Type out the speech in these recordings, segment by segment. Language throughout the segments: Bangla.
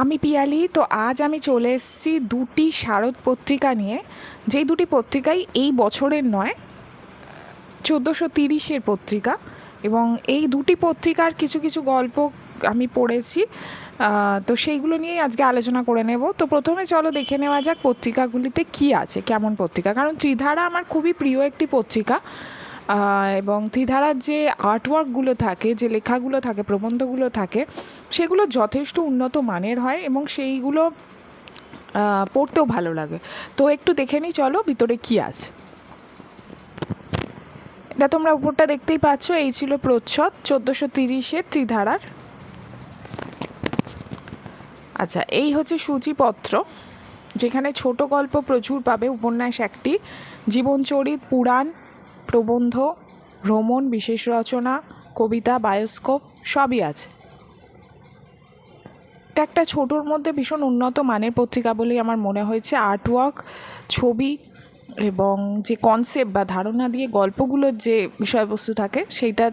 আমি পিয়ালি, তো আজ আমি চলে এসেছি দুটি শারদ পত্রিকা নিয়ে। যেই দুটি পত্রিকাই এই বছরের নয়, চোদ্দোশো তিরিশের পত্রিকা। এবং এই দুটি পত্রিকার কিছু কিছু গল্প আমি পড়েছি তো সেইগুলো নিয়েই আজকে আলোচনা করে নেব। তো প্রথমে চলো দেখে নেওয়া যাক পত্রিকাগুলিতে কি আছে, কেমন পত্রিকা। কারণ ত্রিধারা আমার খুবই প্রিয় একটি পত্রিকা। এবং ত্রিধারার যে আর্টওয়ার্কগুলো থাকে, যে লেখাগুলো থাকে, প্রবন্ধগুলো থাকে, সেগুলো যথেষ্ট উন্নত মানের হয় এবং সেইগুলো পড়তেও ভালো লাগে। তো একটু দেখে নিই, চলো ভিতরে কি আছে। এটা তোমরা উপরটা দেখতেই পাচ্ছ, এই ছিল প্রচ্ছদ, চোদ্দোশো তিরিশের ত্রিধারার। আচ্ছা এই হচ্ছে সূচিপত্র, যেখানে ছোট গল্প প্রচুর পাবে, উপন্যাস একটি, জীবনচরিত, পুরাণ প্রবন্ধ, ভ্রমণ, বিশেষ রচনা, কবিতা, বায়োস্কোপ সবই আছে। এটা একটা ছোটোর মধ্যে ভীষণ উন্নত মানের পত্রিকা বলেই আমার মনে হয়েছে। আর্টওয়ার্ক, ছবি এবং যে কনসেপ্ট বা ধারণা দিয়ে গল্পগুলোর যে বিষয়বস্তু থাকে, সেইটা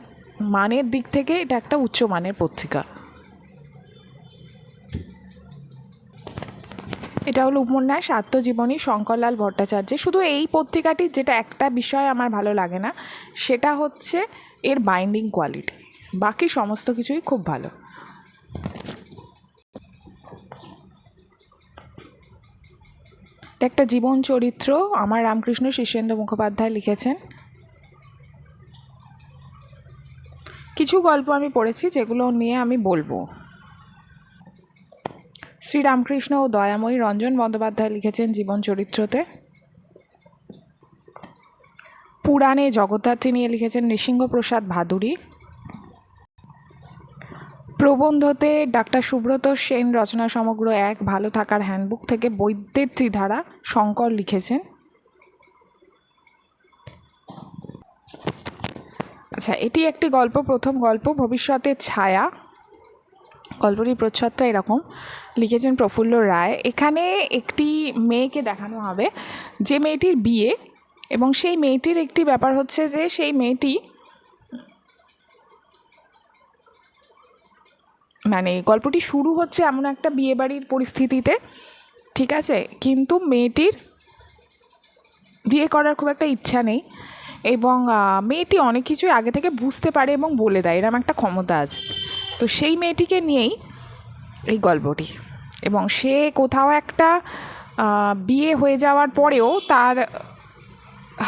মানের দিক থেকে এটা একটা উচ্চ মানের পত্রিকা। এটা হলো উপন্যাস, আত্মজীবনী, শঙ্করলাল ভট্টাচার্যের। শুধু এই পত্রিকাটির যেটা একটা বিষয় আমার ভালো লাগে না, সেটা হচ্ছে এর বাইন্ডিং কোয়ালিটি বাকি সমস্ত কিছুই খুব ভালো। একটা জীবন চরিত্র, আমার রামকৃষ্ণ শিষ্যেন্দ্র মুখোপাধ্যায় লিখেছেন। কিছু গল্প আমি পড়েছি যেগুলো নিয়ে আমি বলব। শ্রীরামকৃষ্ণ ও দয়াময়ী রঞ্জন বন্দ্যোপাধ্যায় লিখেছেন জীবন চরিত্রতে। পুরাণে জগদ্ধাত্রী নিয়ে লিখেছেন নৃসিংহপ্রসাদ ভাদুরী। প্রবন্ধতে ডাক্তার সুব্রত সেন রচনা সমগ্র এক ভালো থাকার হ্যান্ডবুক থেকে বৈদ্যের ত্রিধারা শঙ্কর লিখেছেন। আচ্ছা এটি একটি গল্প, প্রথম গল্প, ভবিষ্যতের ছায়া। গল্পটির প্রচ্ছদটা এরকম। লিখেছেন প্রফুল্ল রায়। এখানে একটি মেয়েকে দেখানো হবে, যে মেয়েটির বিয়ে, এবং সেই মেয়েটির একটি ব্যাপার হচ্ছে যে সেই মেয়েটি মানে গল্পটি শুরু হচ্ছে এমন একটা বিয়েবাড়ির পরিস্থিতিতে, ঠিক আছে? কিন্তু মেয়েটির বিয়ে করার খুব একটা ইচ্ছা নেই, এবং মেয়েটি অনেক কিছুই আগে থেকে বুঝতে পারে এবং বলে দেয়। এরকম একটা ক্ষমতা আছে। তো সেই মেয়েটিকে নিয়েই এই গল্পটি। এবং সে কোথাও একটা বিয়ে হয়ে যাওয়ার পরেও তার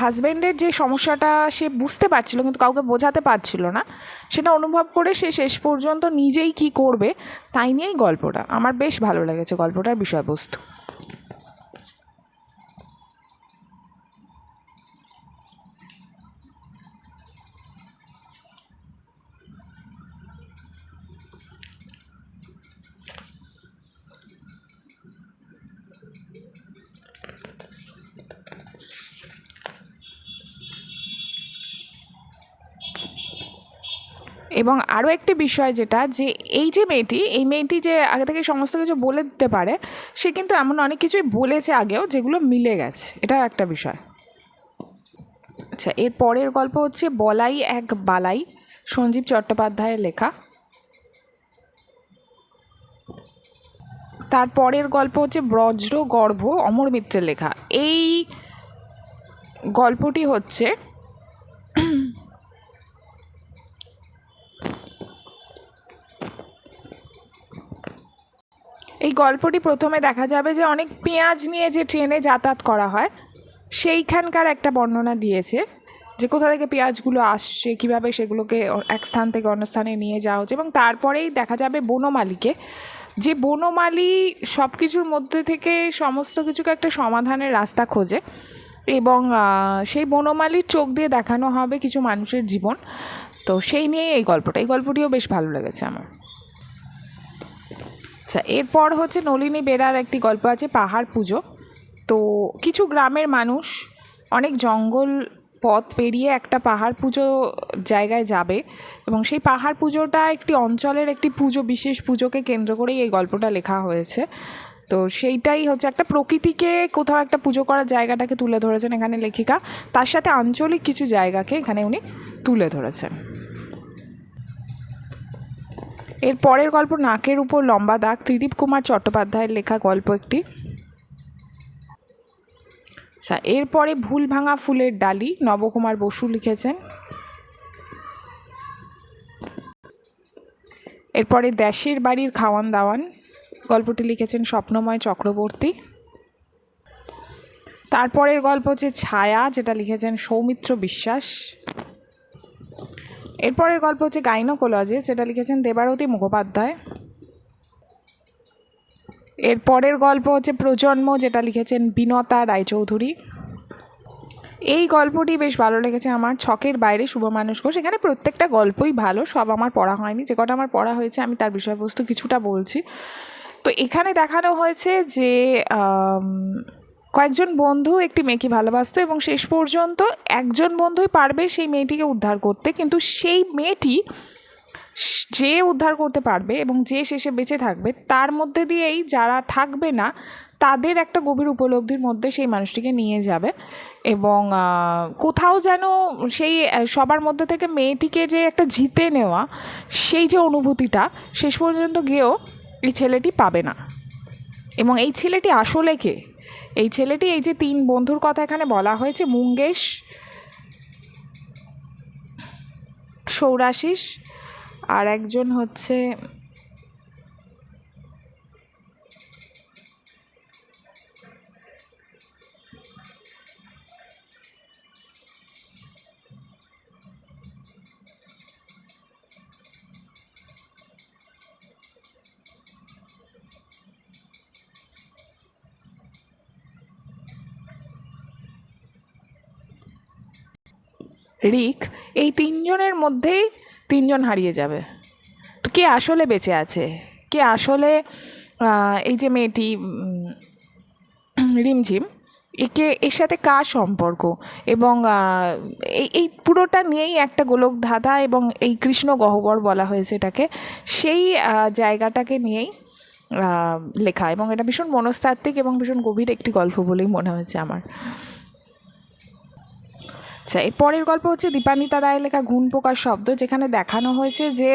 হাজব্যান্ডের যে সমস্যাটা সে বুঝতে পারছিল কিন্তু কাউকে বোঝাতে পারছিল না, সেটা অনুভব করে সে শেষ পর্যন্ত নিজেই কি করবে তাই নিয়েই গল্পটা। আমার বেশ ভালো লেগেছে গল্পটার বিষয়বস্তু। এবং আরও একটি বিষয় যেটা, যে এই যে মেয়েটি, এই মেয়েটি যে আগে থেকে সমস্ত কিছু বলে দিতে পারে, সে কিন্তু এমন অনেক কিছুই বলেছে আগেও যেগুলো মিলে গেছে। এটাও একটা বিষয়। আচ্ছা এর পরের গল্প হচ্ছে বলাই এক বালাই, সঞ্জীব চট্টোপাধ্যায়ের লেখা। তার পরের গল্প হচ্ছে ব্রজ্র গর্ভ অমর মিত্রের লেখা। এই গল্পটি হচ্ছে এই গল্পটি প্রথমে দেখা যাবে যে অনেক পেঁয়াজ নিয়ে যে ট্রেনে যাতায়াত করা হয়, সেইখানকার একটা বর্ণনা দিয়েছে যে কোথা থেকে পেঁয়াজগুলো আসছে, কীভাবে সেগুলোকে এক স্থান থেকে অন্য স্থানে নিয়ে যাওয়া হচ্ছে এবং তারপরেই দেখা যাবে বনমালিকে। যে বনমালী সব কিছুর মধ্যে থেকে সমস্ত কিছুকে একটা সমাধানের রাস্তা খোঁজে এবং সেই বনমালীর চোখ দিয়ে দেখানো হবে কিছু মানুষের জীবন। তো সেই নিয়েই এই গল্পটা। এই গল্পটিও বেশ ভালো লেগেছে আমার। আচ্ছা এরপর হচ্ছে নলিনী বেরার একটি গল্প আছে, পাহাড় পুজো। তো কিছু গ্রামের মানুষ অনেক জঙ্গল পথ পেরিয়ে একটা পাহাড় পুজো জায়গায় যাবে এবং সেই পাহাড় পুজোটা একটি অঞ্চলের একটি পুজো, বিশেষ পুজোকে কেন্দ্র করেই এই গল্পটা লেখা হয়েছে। তো সেইটাই হচ্ছে একটা প্রকৃতিকে কোথাও একটা পুজো করার জায়গাটাকে তুলে ধরেছেন এখানে লেখিকা। তার সাথে আঞ্চলিক কিছু জায়গাকে এখানে উনি তুলে ধরেছেন। এর পরের গল্প নাকের উপর লম্বা দাগ, ত্রিদীপ কুমার চট্টোপাধ্যায়ের লেখা গল্প একটি। আচ্ছা এরপরে ভুল ভাঙা ফুলের ডালি, নবকুমার বসু লিখেছেন। এরপরে দেশের বাড়ির খাওয়ান দাওয়ান, গল্পটি লিখেছেন স্বপ্নময় চক্রবর্তী। তারপরের গল্প হচ্ছে ছায়া, যেটা লিখেছেন সৌমিত্র বিশ্বাস। এরপরের গল্প হচ্ছে গাইনোকোলজি যেটা লিখেছেন দেবারতী মুখোপাধ্যায়। এর পরের গল্প হচ্ছে প্রজন্ম, যেটা লিখেছেন বিনতা রায়চৌধুরী। এই গল্পটি বেশ ভালো লেগেছে আমার, ছকের বাইরে শুভ মানুষ ঘোষ। এখানে প্রত্যেকটা গল্পই ভালো, সব আমার পড়া হয়নি। যে কটা আমার পড়া হয়েছে, আমি তার বিষয়বস্তু কিছুটা বলছি। তো এখানে দেখানো হয়েছে যে কয়েকজন বন্ধু একটি মেয়েকে ভালোবাসতো এবং শেষ পর্যন্ত একজন বন্ধুই পারবে সেই মেয়েটিকে উদ্ধার করতে। কিন্তু সেই মেয়েটি যে উদ্ধার করতে পারবে এবং যে শেষে বেঁচে থাকবে, তার মধ্যে দিয়েই যারা থাকবে না, তাদের একটা গভীর উপলব্ধির মধ্যে সেই মানুষটিকে নিয়ে যাবে। এবং কোথাও যেন সেই সবার মধ্যে থেকে মেয়েটিকে যে একটা জিতে নেওয়া, সেই যে অনুভূতিটা, শেষ পর্যন্ত গিয়েও এই ছেলেটি পাবে না। এবং এই ছেলেটি আসলে কে? এই ছেলেটি এই যে তিন বন্ধুর কথা এখানে বলা হয়েছে, মুঙ্গেশ, সৌরাশিস আর একজন হচ্ছে রিক, এই তিনজনের মধ্যেই তিনজন হারিয়ে যাবে। কে আসলে বেঁচে আছে? কে আসলে এই যে মেয়েটি রিমঝিম, একে, এর সাথে কার সম্পর্ক? এবং এই এই পুরোটা নিয়েই একটা গোলক ধাঁধা এবং এই কৃষ্ণ গহ্বর বলা হয়েছে এটাকে, সেই জায়গাটাকে নিয়েই লেখা। এবং এটা ভীষণ মনস্তাত্ত্বিক এবং ভীষণ গভীর একটি গল্প বলেই মনে হয়েছে আমার। আচ্ছা এর পরের গল্প হচ্ছে দীপানিতা রায় লেখা ঘুণ পোকার শব্দ, যেখানে দেখানো হয়েছে যে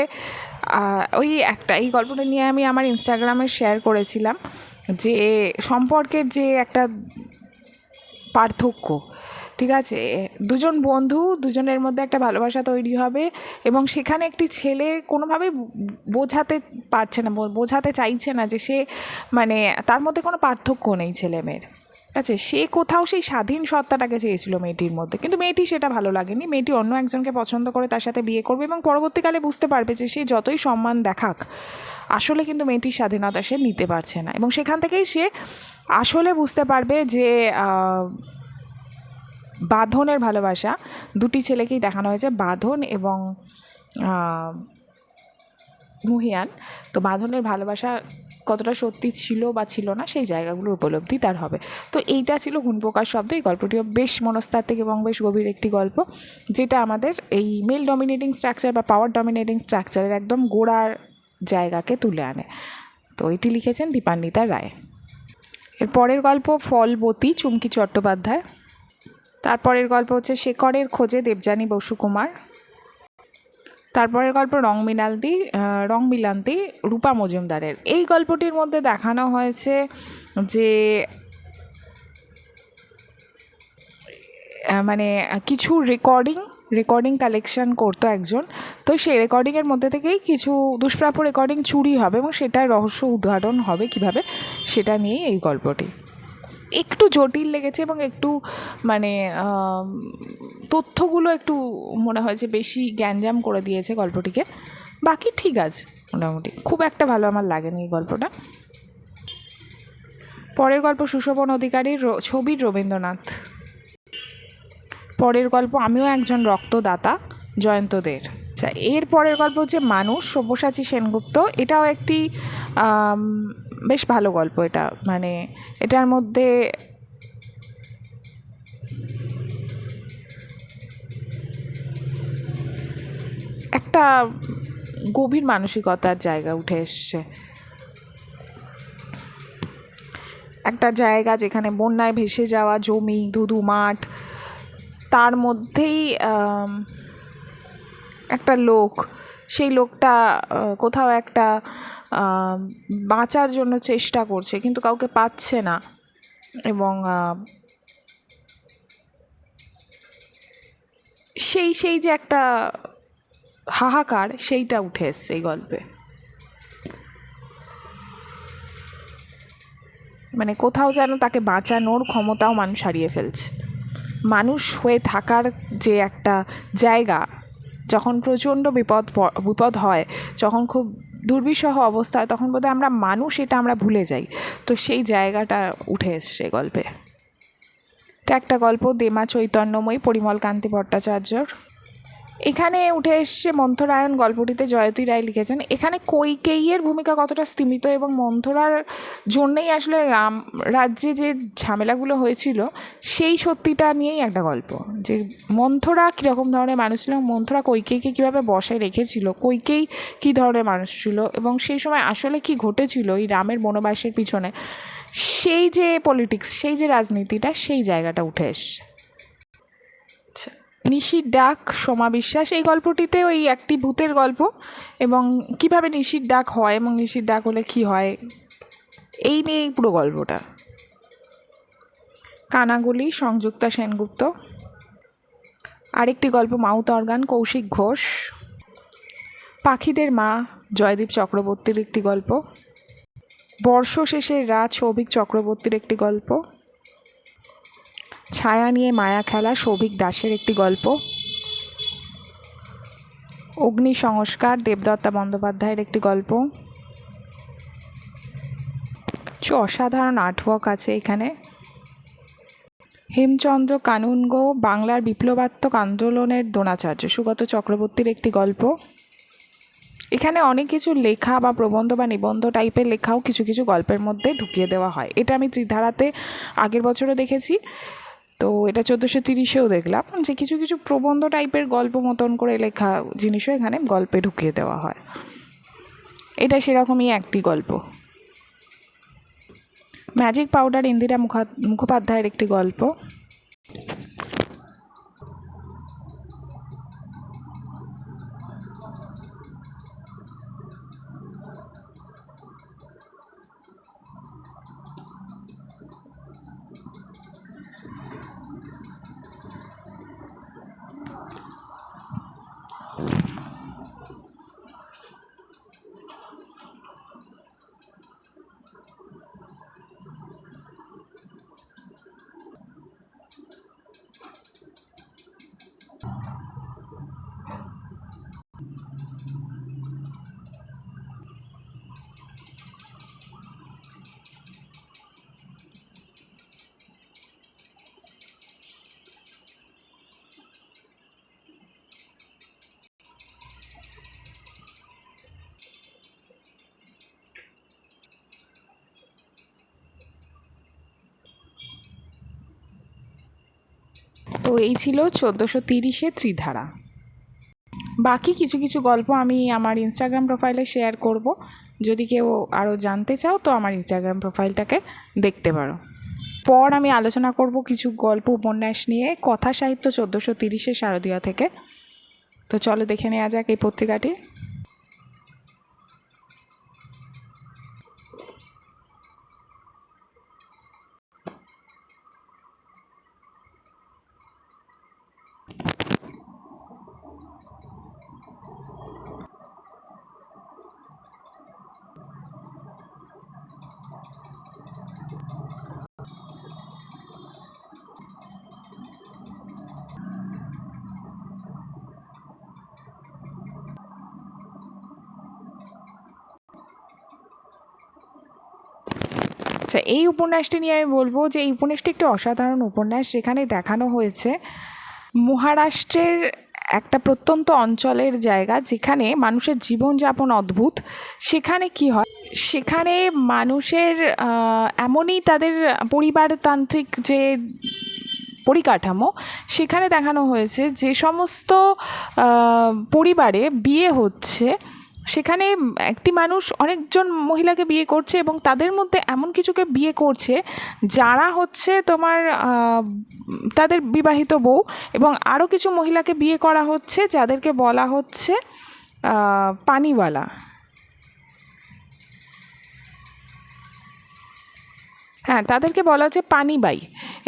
ওই একটা, এই গল্পটা নিয়ে আমি আমার ইনস্টাগ্রামে শেয়ার করেছিলাম যে, সম্পর্কের যে একটা পার্থক্য, ঠিক আছে? দুজন বন্ধু, দুজনের মধ্যে একটা ভালোবাসা তৈরি হবে এবং সেখানে একটি ছেলে কোনোভাবেই বোঝাতে পারছে না, বোঝাতে চাইছে না যে সে মানে তার মধ্যে কোনো পার্থক্য নেই ছেলে মেয়ের আছে, সে কোথাও সেই স্বাধীন সত্তাটাকে চেয়েছিল মেয়েটির মধ্যে। কিন্তু মেয়েটি সেটা ভালো লাগেনি। মেয়েটি অন্য একজনকে পছন্দ করে তার সাথে বিয়ে করবে এবং পরবর্তীকালে বুঝতে পারবে যে সে যতই সম্মান দেখাক, আসলে কিন্তু মেয়েটির স্বাধীনতা সে নিতে পারছে না। এবং সেখান থেকেই সে আসলে বুঝতে পারবে যে বাঁধনের ভালোবাসা, দুটি ছেলেকেই দেখানো হয়েছে, বাঁধন এবং মুহিয়ান। তো বাঁধনের ভালোবাসা কতটা সত্যি ছিল বা ছিল না, সেই জায়গাগুলোর উপলব্ধি তার হবে। তো এইটা ছিল হুনপোকার শব্দ, এই গল্পটিও বেশ মনস্তাত্ত্বিক এবং বেশ গভীর একটি গল্প, যেটা আমাদের এই মেল ডমিনেটিং স্ট্রাকচার বা পাওয়ার ডমিনেটিং স্ট্রাকচারের একদম গোড়ার জায়গাকে তুলে আনে। তো এটি লিখেছেন দীপান্বিতা রায়। এর পরের গল্প ফলবতী চুমকি চট্টোপাধ্যায়। তারপরের গল্প হচ্ছে শেখরের খোঁজে দেবযানী বসুকুমার। তারপরের গল্প রং মিলান্তি রং মিলান্তি রূপা মজুমদারের। এই গল্পটির মধ্যে দেখানো হয়েছে যে মানে কিছু রেকর্ডিং রেকর্ডিং কালেকশন করতো একজন। তো সেই রেকর্ডিংয়ের মধ্যে থেকেই কিছু দুষ্প্রাপ্য রেকর্ডিং চুরি হবে এবং সেটার রহস্য উদ্ঘাটন হবে কীভাবে, সেটা নিয়েই এই গল্পটি। একটু জটিল লেগেছে এবং একটু মানে তথ্যগুলো একটু মনে হয়েছে বেশি জ্ঞানজাম করে দিয়েছে গল্পটিকে। বাকি ঠিক আছে, মোটামুটি। খুব একটা ভালো আমার লাগেনি এই গল্পটা। পরের গল্প সুশোভন অধিকারীর ছবির রবীন্দ্রনাথ। পরের গল্প, আমিও একজন রক্তদাতা, জয়ন্তদের। আচ্ছা এর পরের গল্প হচ্ছে মানুষ, সব্যসাচী সেনগুপ্ত। এটাও একটি বেশ ভালো গল্প এটা। মানে এটার মধ্যে একটা গভীর মানসিকতার জায়গা উঠে এসছে। একটা জায়গা যেখানে বন্যায় ভেসে যাওয়া জমি, ধুধু মাঠ, তার মধ্যেই একটা লোক। সেই লোকটা কোথাও একটা বাঁচার জন্য চেষ্টা করছে, কিন্তু কাউকে পাচ্ছে না। এবং সেই সেই যে একটা হাহাকার, সেইটা উঠে এসছে এই গল্পে। মানে কোথাও যেন তাকে বাঁচানোর ক্ষমতাও মানুষ হারিয়ে ফেলছে। মানুষ হয়ে থাকার যে একটা জায়গা, যখন প্রচণ্ড বিপদ বিপদ হয়, যখন খুব দুর্বিষহ অবস্থা, তখন বোধহয় আমরা মানুষ, এটা আমরা ভুলে যাই। তো সেই জায়গাটা উঠে এসছে গল্পে। এটা একটা গল্প, দেমা চৈতন্যময়ী, পরিমল কান্তি ভট্টাচার্যর। এখানে উঠে এসছে মন্থরায়ণ গল্পটিতে জয়তী রায় লিখেছেন। এখানে কৈকেয়ীর ভূমিকা কতটা স্তীমিত এবং মন্থরার জন্যেই আসলে রাম, রাজ্যে যে ঝামেলাগুলো হয়েছিল, সেই সত্যিটা নিয়েই একটা গল্প। যে মন্থরা কীরকম ধরনের মানুষ ছিল, মন্থরা কৈকেয়ীকে কীভাবে বসায় রেখেছিল, কৈকেয়ী কী ধরনের মানুষ ছিল এবং সেই সময় আসলে কি ঘটেছিল এই রামের বনবাসের পিছনে, সেই যে পলিটিক্স সেই যে রাজনীতিটা, সেই জায়গাটা উঠে এসছে। নিশির ডাক, সোমা বিশ্বাস, এই গল্পটিতে ওই একটি ভূতের গল্প এবং কীভাবে নিশির ডাক হয় এবং নিশির ডাক হলে কি হয়, এই নিয়েই পুরো গল্পটা। কানাগুলি, সংযুক্তা সেনগুপ্ত। আরেকটি গল্প মাউথ অর্গান, কৌশিক ঘোষ। পাখিদের মা, জয়দীপ চক্রবর্তীর একটি গল্প। বর্ষ শেষের রাত সৌভিক চক্রবর্তীর একটি গল্প। ছায়া নিয়ে মায়া খেলা সৌভিক দাসের একটি গল্প। অগ্নি সংস্কার দেবদত্তা বন্দ্যোপাধ্যায়ের একটি গল্প। কিছু অসাধারণ আর্টওয়ার্ক আছে এখানে। হেমচন্দ্র কানুনগো বাংলার বিপ্লবাত্মক আন্দোলনের দ্রোণাচার্য সুগত চক্রবর্তীর একটি গল্প। এখানে অনেক কিছু লেখা বা প্রবন্ধ বা নিবন্ধ টাইপের লেখাও কিছু কিছু গল্পের মধ্যে ঢুকিয়ে দেওয়া হয়। এটা আমি ত্রিধারাতে আগের বছরও দেখেছি। তো এটা চোদ্দোশো তিরিশেও দেখলাম যে কিছু কিছু প্রবন্ধ টাইপের গল্প মতন করে লেখা জিনিসও এখানে গল্পে ঢুকিয়ে দেওয়া হয়। এটা সেরকমই একটি গল্প। ম্যাজিক পাউডার ইন্দিরা মুখা, মুখোপাধ্যায়ের একটি গল্প। তো এই ছিল চোদ্দোশো তিরিশে ত্রিধারা। বাকি কিছু কিছু গল্প আমি আমার ইনস্টাগ্রাম প্রোফাইলে শেয়ার করব। যদি কেউ আরও জানতে চাও তো আমার ইনস্টাগ্রাম প্রোফাইলটাকে দেখতে পারো। পর আমি আলোচনা করব কিছু গল্প উপন্যাস নিয়ে, কথা সাহিত্য চোদ্দোশো তিরিশে শারদীয়া থেকে। তো চলো দেখে নেওয়া যাক এই পত্রিকাটি। আচ্ছা এই উপন্যাসটি নিয়ে আমি বলব যে এই উপন্যাসটি একটি অসাধারণ উপন্যাস যেখানে দেখানো হয়েছে মহারাষ্ট্রের একটা প্রত্যন্ত অঞ্চলের জায়গা যেখানে মানুষের জীবনযাপন অদ্ভুত। সেখানে কি হয়? সেখানে মানুষের এমনই তাদের পরিবারতান্ত্রিক যে পরিকাঠামো, সেখানে দেখানো হয়েছে যে সমস্ত পরিবারে বিয়ে হচ্ছে সেখানে একটি মানুষ অনেকজন মহিলাকে বিয়ে করছে এবং তাদের মধ্যে এমন কিছুকে বিয়ে করছে যারা হচ্ছে তোমার তাদের বিবাহিত বউ এবং আরও কিছু মহিলাকে বিয়ে করা হচ্ছে যাদেরকে বলা হচ্ছে পানিওয়ালা। হ্যাঁ তাদেরকে বলা হচ্ছে পানিবাই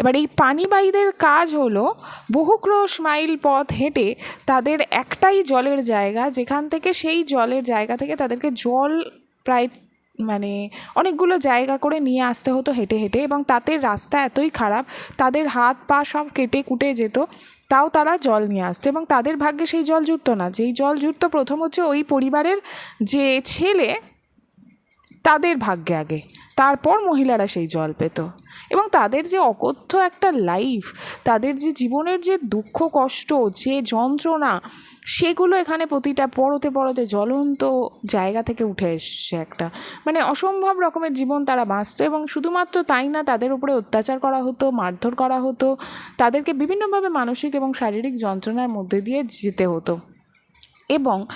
এবার এই পানিবাইদের কাজ হলো বহু ক্রোশ মাইল পথ হেঁটে তাদের একটাই জলের জায়গা, যেখান থেকে সেই জলের জায়গা থেকে তাদেরকে জল প্রায় মানে অনেকগুলো জায়গা করে নিয়ে আসতে হতো হেঁটে হেঁটে এবং তাতে রাস্তা এতই খারাপ, তাদের হাত পা সব কেটে কুটে যেত, তাও তারা জল নিয়ে আসতো এবং তাদের ভাগ্যে সেই জল জুটতো না। যেই জল জুটতো প্রথম হচ্ছে ওই পরিবারের যে ছেলে তাদের ভাগ্যে আগে। তারপর মহিলারা সেই জল পেত। এবং তাদের যে অকথ্য একটা লাইফ তাদের যে জীবনের যে দুঃখ, কষ্ট, যে যন্ত্রণা, সেগুলো এখানে প্রতিটা পরতে পরতে জ্বলন্ত জায়গা থেকে উঠে এসছে একটা। মানে অসম্ভব রকমের জীবন তারা বাঁচত এবং শুধুমাত্র তাই না, তাদের উপরে অত্যাচার করা হতো, মারধর করা হতো, তাদেরকে বিভিন্নভাবে মানসিক এবং শারীরিক যন্ত্রণার মধ্যে দিয়ে যেতে হতো। এবং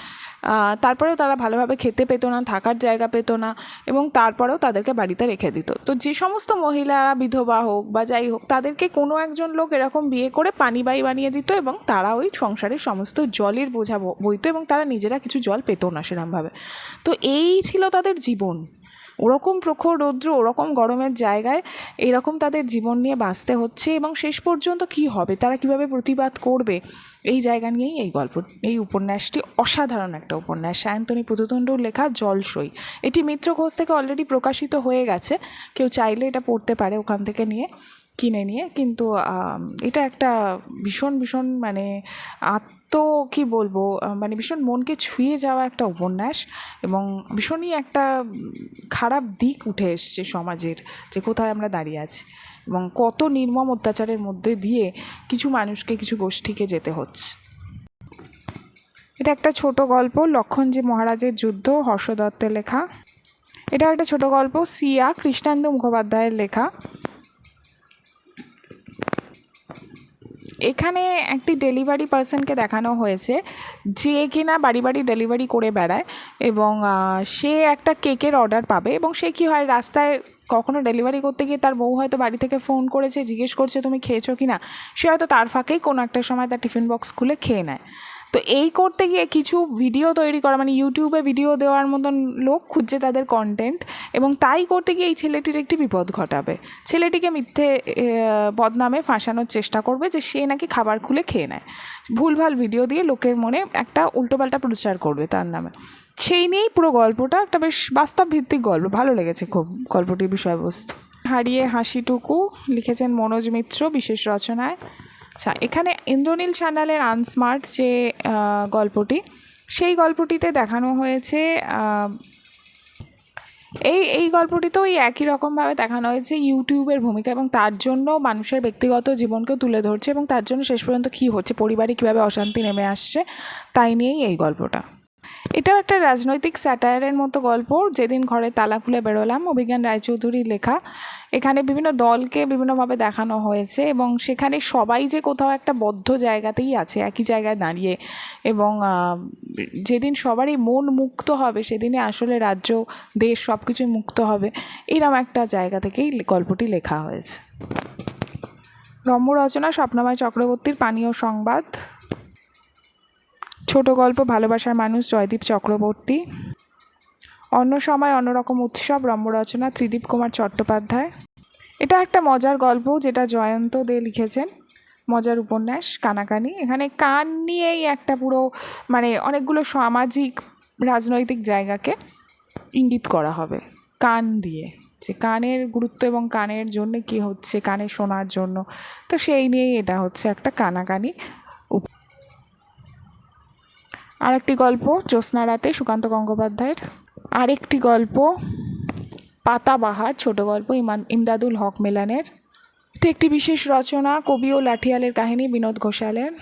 তারপরেও তারা ভালোভাবে খেতে পেতো না, থাকার জায়গা পেতো না এবং তারপরেও তাদেরকে বাড়িতে রেখে দিত। তো যে সমস্ত মহিলারা, বিধবা হোক বা যাই হোক, তাদেরকে কোনো একজন লোক এরকম বিয়ে করে পানিবাই বানিয়ে দিত এবং তারা ওই সংসারের সমস্ত জলের বোঝা বইতো এবং তারা নিজেরা কিছু জল পেতো না সেরমভাবে। তো এই ছিল তাদের জীবন। ওরকম প্রখর রৌদ্র, ওরকম গরমের জায়গায় এরকম তাদের জীবন নিয়ে বাঁচতে হচ্ছে এবং শেষ পর্যন্ত কি হবে? তারা কীভাবে প্রতিবাদ করবে? এই জায়গা নিয়েই এই গল্প, এই উপন্যাসটি অসাধারণ একটা উপন্যাস। সায়ন্তনী পুতুতুণ্ডুর লেখা জলসই। এটি মিত্র ঘোষ থেকে অলরেডি প্রকাশিত হয়ে গেছে। কেউ চাইলে এটা পড়তে পারে ওখান থেকে নিয়ে। কিনে নিয়ে, কিন্তু এটা একটা ভীষণ ভীষণ মানে আত্ম, কি বলব মানে ভীষণ মনকে ছুঁয়ে যাওয়া একটা উপন্যাস এবং ভীষণই একটা খারাপ দিক উঠে এসছে সমাজের, যে কোথায় আমরা দাঁড়িয়ে আছি এবং কত নির্মম অত্যাচারের মধ্যে দিয়ে কিছু মানুষকে, কিছু গোষ্ঠীকে যেতে হচ্ছে। এটা একটা ছোট গল্প, লক্ষণজি মহারাজের যুদ্ধ হর্ষ দত্তের লেখা। এটা একটা ছোট গল্প, সিয়া কৃষ্ণানন্দ মুখোপাধ্যায়ের লেখা। এখানে একটি ডেলিভারি পার্সনকে দেখানো হয়েছে, যে কিনা বাড়ি বাড়ি ডেলিভারি করে বেড়ায় এবং সে একটা কেকের অর্ডার পাবে এবং সে কি হয়, রাস্তায় কখনো ডেলিভারি করতে গিয়ে তার বউ হয়তো বাড়ি থেকে ফোন করেছে, জিজ্ঞেস করছে তুমি খেয়েছো কি না সে হয়তো তার ফাঁকেই কোনো একটা সময় তার টিফিন বক্স খুলে খেয়ে নেয়। তো এই করতে গিয়ে কিছু ভিডিও তৈরি করা মানে ইউটিউবে ভিডিও দেওয়ার মতন লোক খুঁজছে তাদের কন্টেন্ট এবং তাই করতে গিয়ে এই ছেলেটির একটি বিপদ ঘটাবে। ছেলেটিকে মিথ্যে বদনামে ফাঁসানোর চেষ্টা করবে যে সে নাকি খাবার খুলে খেয়ে নেয়। ভুলভাল ভিডিও দিয়ে লোকের মনে একটা উল্টোপাল্টা প্রচার করবে তার নামে। সেই নিয়েই পুরো গল্পটা একটা বেশ বাস্তব ভিত্তিক গল্প, ভালো লেগেছে খুব গল্পটির বিষয়বস্তু। হারিয়ে হাসিটুকু লিখেছেন মনোজ মিত্র বিশেষ রচনায়। আচ্ছা এখানে ইন্দ্রনীল সান্যালের আনস্মার্ট যে গল্পটি, সেই গল্পটিতে দেখানো হয়েছে এই এই গল্পটিতেও এই একই রকমভাবে দেখানো হয়েছে ইউটিউবের ভূমিকা এবং তার জন্য মানুষের ব্যক্তিগত জীবনকেও তুলে ধরছে এবং তার জন্য শেষ পর্যন্ত কী হচ্ছে, পরিবারে কীভাবে অশান্তি নেমে আসছে, তাই নিয়েই এই গল্পটা। এটাও একটা রাজনৈতিক স্যাটায়ারের মতো গল্প। যেদিন ঘরে তালা খুলে বেরোলাম, অভিজ্ঞান রায়চৌধুরীর লেখা। এখানে বিভিন্ন দলকে বিভিন্নভাবে দেখানো হয়েছে এবং সেখানে সবাই যে কোথাও একটা বদ্ধ জায়গাতেই আছে, একই জায়গায় দাঁড়িয়ে। এবং যেদিন সবারই মন মুক্ত হবে, সেদিনে আসলে রাজ্য, দেশ সব কিছুই মুক্ত হবে। এরম একটা জায়গা থেকেই গল্পটি লেখা হয়েছে। রম্য রচনা স্বপ্নময় চক্রবর্তীর পানীয় সংবাদ। ছোট গল্প ভালোবাসার মানুষ জয়দীপ চক্রবর্তী। অন্য সময় অন্যরকম উৎসব রম্য রচনা ত্রিদীপ কুমার চট্টোপাধ্যায়। এটা একটা মজার গল্প যেটা জয়ন্ত দে লিখেছেন। মজার উপন্যাস, কানাকানি। এখানে কান নিয়েই একটা পুরো মানে অনেকগুলো সামাজিক, রাজনৈতিক জায়গাকে ইঙ্গিত করা হবে। কান দিয়ে। যে কানের গুরুত্ব এবং কানের জন্য কি হচ্ছে কানে শোনার জন্য। তো সেই নিয়েই এটা হচ্ছে একটা কানাকানি। আরেকটি গল্প জ্যোৎস্না রাতে সুকান্ত গঙ্গোপাধ্যায়ের। আরেকটি গল্প পাতাবাহার, ছোট গল্প ইমান, ইমদাদুল হক মেলানের। একটি বিশেষ রচনা, কবি ও লাঠিয়ালের কাহিনী বিনোদ ঘোষালের।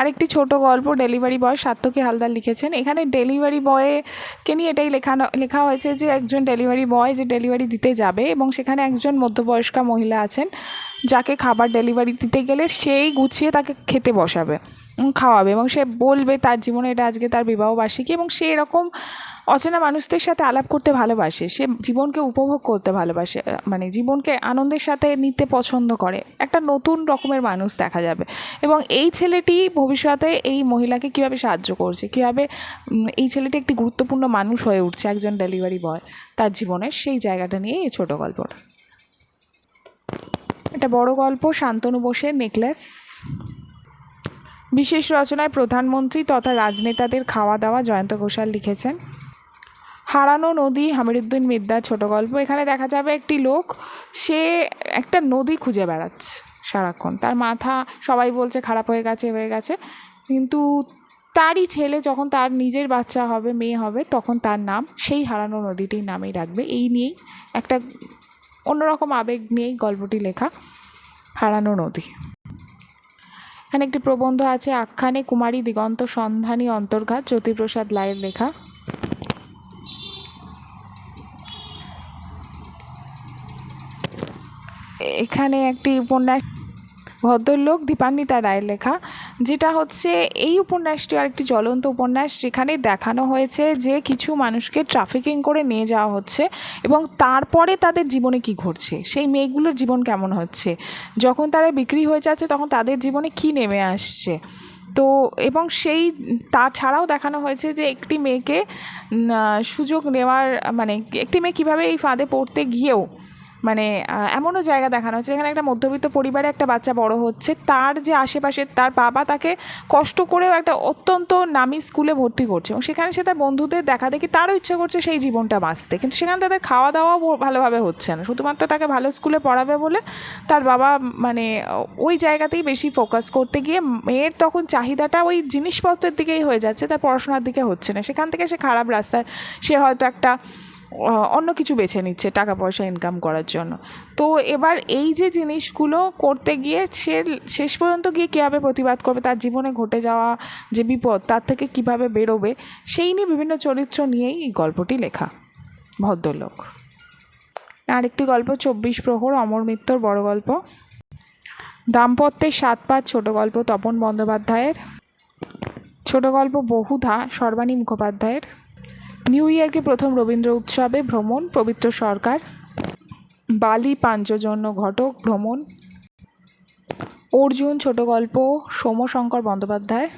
আরেকটি ছোট গল্প, ডেলিভারি বয় সার্থকী হালদার লিখেছেন। এখানে ডেলিভারি বয়কে নিয়ে এটাই লেখানো, লেখা হয়েছে যে একজন ডেলিভারি বয় যে ডেলিভারি দিতে যাবে এবং সেখানে একজন মধ্যবয়স্কা মহিলা আছেন, যাকে খাবার ডেলিভারি দিতে গেলে সেই গুছিয়ে তাকে খেতে বসাবে। খাওয়াবে এবং সে বলবে তার জীবনে এটা আজকে তার বিবাহবার্ষিকী এবং সে এরকম অচেনা মানুষদের সাথে আলাপ করতে ভালোবাসে। সে জীবনকে উপভোগ করতে ভালোবাসে মানে জীবনকে আনন্দের সাথে নিতে পছন্দ করে। একটা নতুন রকমের মানুষ দেখা যাবে এবং এই ছেলেটি ভবিষ্যতে এই মহিলাকে কীভাবে সাহায্য করছে, কীভাবে এই ছেলেটি একটি গুরুত্বপূর্ণ মানুষ হয়ে উঠছে, একজন ডেলিভারি বয় তার জীবনের সেই জায়গাটা নিয়েই এই ছোটো গল্পটা। এটা বড় গল্প, শান্তনু বোসের নেকলেস বিশেষ রচনায় প্রধানমন্ত্রী তথা রাজনেতাদের খাওয়া দাওয়া জয়ন্ত ঘোষাল লিখেছেন। হারানো নদী, হামিরুদ্দিন মিদ্দার ছোট গল্প, এখানে দেখা যাবে একটি লোক, সে একটা নদী খুঁজে বেড়াচ্ছে সারাক্ষণ। তার মাথা সবাই বলছে খারাপ হয়ে গেছে হয়ে গেছে। কিন্তু তারই ছেলে যখন তার নিজের বাচ্চা হবে, মেয়ে হবে, তখন তার নাম, সেই হারানো নদীটির নামেই রাখবে। এই নিয়েই একটা অন্যরকম আবেগ নিয়েই গল্পটি লেখা, হারানো নদী। এখানে একটি প্রবন্ধ আছে, আখ্যানে কুমারী দিগন্ত সন্ধানী অন্তর্ঘাত, জ্যোতিপ্রসাদ লায়ের লেখা। এখানে একটি উপন্যাস ভদ্রলোক দীপান্বিতা রায়ের লেখা, যেটা হচ্ছে এই উপন্যাসটি আরেকটি জ্বলন্ত উপন্যাস যেখানে দেখানো হয়েছে যে কিছু মানুষকে ট্রাফিকিং করে নিয়ে যাওয়া হচ্ছে এবং তারপরে তাদের জীবনে কি ঘটছে, সেই মেয়েগুলোর জীবন কেমন হচ্ছে, যখন তারা বিক্রি হয়ে যাচ্ছে তখন তাদের জীবনে কি নেমে আসছে। তো এবং সেই তাছাড়াও দেখানো হয়েছে যে একটি মেয়েকে সুযোগ নেওয়ার মানে একটি মেয়ে কীভাবে এই ফাঁদে পড়তে গিয়েও মানে এমনও জায়গা দেখানো হচ্ছে যেখানে একটা মধ্যবিত্ত পরিবারে একটা বাচ্চা বড় হচ্ছে, তার যে আশেপাশে তার বাবা তাকে কষ্ট করেও একটা অত্যন্ত নামি স্কুলে ভর্তি করছে এবং সেখানে সে তার বন্ধুদের দেখা দেখি তারও ইচ্ছে করছে সেই জীবনটা বাঁচতে। কিন্তু সেখানে তাদের খাওয়া দাওয়াও ভালোভাবে হচ্ছে না। শুধুমাত্র তাকে ভালো স্কুলে পড়াবে বলে তার বাবা মানে ওই জায়গাতেই বেশি ফোকাস করতে গিয়ে মেয়ের তখন চাহিদাটা ওই জিনিসপত্রের দিকেই হয়ে যাচ্ছে, তার পড়াশোনার দিকে হচ্ছে না। সেখান থেকে সে খারাপ রাস্তায় সে হয়তো একটা অন্য কিছু বেছে নিচ্ছে টাকা পয়সা ইনকাম করার জন্য। তো এবার এই যে জিনিসগুলো করতে গিয়ে সে শেষ পর্যন্ত গিয়ে কীভাবে প্রতিবাদ করবে, তার জীবনে ঘটে যাওয়া যে বিপদ, তার থেকে কীভাবে বেরোবে, সেই নিয়ে বিভিন্ন চরিত্র নিয়েই এই গল্পটি লেখা। ভদ্রলোক। আরেকটি গল্প, চব্বিশ প্রহর, অমর মিত্রর বড় গল্প। দাম্পত্যের সাত পাঁচ, ছোট গল্প, তপন বন্দ্যোপাধ্যায়ের। ছোট গল্প বহুধা, সর্বাণী মুখোপাধ্যায়ের। নিউ ইয়র্কে প্রথম রবীন্দ্র উৎসবে ভ্রমণ, পবিত্র সরকার। বালি পাঞ্চজন্য ঘটক, ভ্রমণ। অর্জুন ছোট গল্প, সোমশঙ্কর বন্দ্যোপাধ্যায়।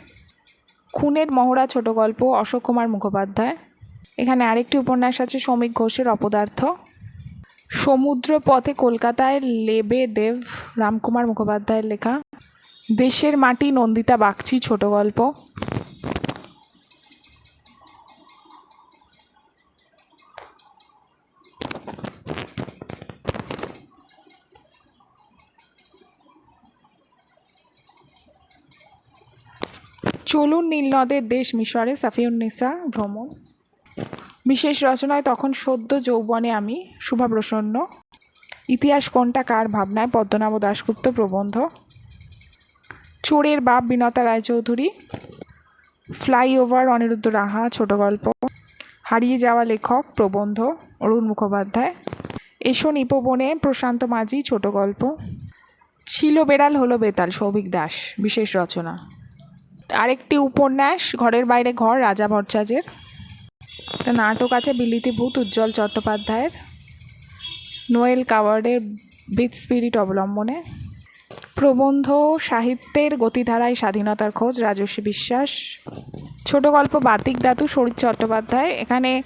খুনের মহড়া ছোট গল্প, অশোক কুমার মুখোপাধ্যায়। এখানে আরেকটি উপন্যাস আছে শ্রমিক ঘোষের অপদার্থ। সমুদ্র পথে কলকাতায় লেবে দেব, রামকুমার মুখোপাধ্যায়ের লেখা। দেশের মাটি নন্দিতা বাগচি, ছোট গল্প। চলুন নীলনদের দেশ মিশরে সাফিউন্নেসা ভ্রমণ। বিশেষ রচনায় তখন সদ্য যৌবনে আমি শুভাপ্রসন্ন ইতিহাস কোনটা, কার ভাবনায়, পদ্মনাভ দাশগুপ্ত প্রবন্ধ। চোরের বাপ বিনতা রায়চৌধুরী। ফ্লাইওভার, অনিরুদ্ধ রাহা, ছোট গল্প। হারিয়ে যাওয়া লেখক, প্রবন্ধ, অরুণ মুখোপাধ্যায়। এসো নিপবনে প্রশান্ত মাঝি, ছোট গল্প। ছিল বেড়াল হলো বেতাল, সৌভিক দাস, বিশেষ রচনা। আরেকটি উপন্যাস, ঘরের বাইরে ঘর, রাজা ভট্টাচার্যের। একটা নাটক আছে, বিলিতি ভূত, উজ্জ্বল চট্টোপাধ্যায়ের। নোয়েল কাওয়ার্ডের বিচ স্পিরিট অবলম্বনে। প্রবন্ধ সাহিত্যের গতিধারায় স্বাধীনতার খোঁজ, রাজস্বী বিশ্বাস। ছোট গল্প বাতিক দাতু, শরীর চট্টোপাধ্যায়। এখানে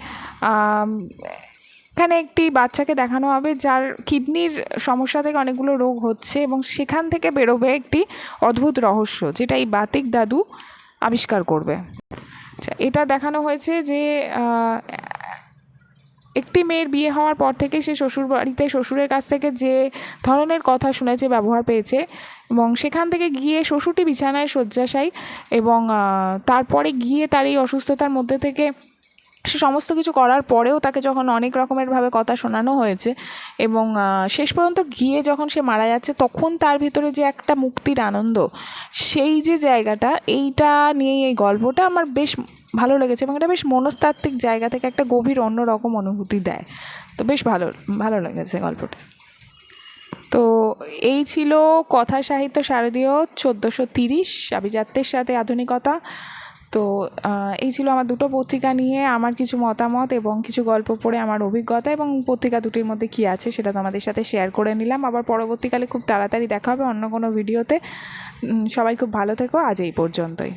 এখানে একটি বাচ্চাকে দেখানো হবে যার কিডনির সমস্যা থেকে অনেকগুলো রোগ হচ্ছে এবং সেখান থেকে বেরোবে একটি অদ্ভুত রহস্য যেটা এই বাতিক দাদু আবিষ্কার করবে। আচ্ছা, এটা দেখানো হয়েছে যে একটি মেয়ের বিয়ে হওয়ার পর থেকে সে শ্বশুর বাড়িতে শ্বশুরের কাছ থেকে যে ধরনের কথা শুনেছে ব্যবহার পেয়েছে এবং সেখান থেকে গিয়ে শ্বশুরটি বিছানায় শয্যাশায়ী এবং তারপরে গিয়ে তার এই অসুস্থতার মধ্যে থেকে সে সমস্ত কিছু করার পরেও তাকে যখন অনেক রকমের ভাবে কথা শোনানো হয়েছে এবং শেষ পর্যন্ত গিয়ে যখন সে মারা যাচ্ছে, তখন তার ভিতরে যে একটা মুক্তির আনন্দ, সেই যে জায়গাটা, এইটা নিয়েই এই গল্পটা আমার বেশ ভালো লেগেছে এবং এটা বেশ মনস্তাত্ত্বিক জায়গা থেকে একটা গভীর অন্যরকম অনুভূতি দেয়। তো বেশ ভালো ভালো লেগেছে গল্পটা। তো এই ছিল কথা সাহিত্য শারদীয় চোদ্দোশো তিরিশ, আভিজাত্যের সাথে আধুনিকতা। তো এই ছিল আমার দুটো পত্রিকা নিয়ে, আমার কিছু মতামত এবং কিছু গল্প পড়ে আমার অভিজ্ঞতা এবং পত্রিকা দুটির মধ্যে কী আছে সেটা তোমাদের সাথে শেয়ার করে নিলাম। আবার পরবর্তীকালে খুব তাড়াতাড়ি দেখা হবে অন্য কোনো ভিডিওতে সবাই খুব ভালো থেকো, আজ এই পর্যন্তই।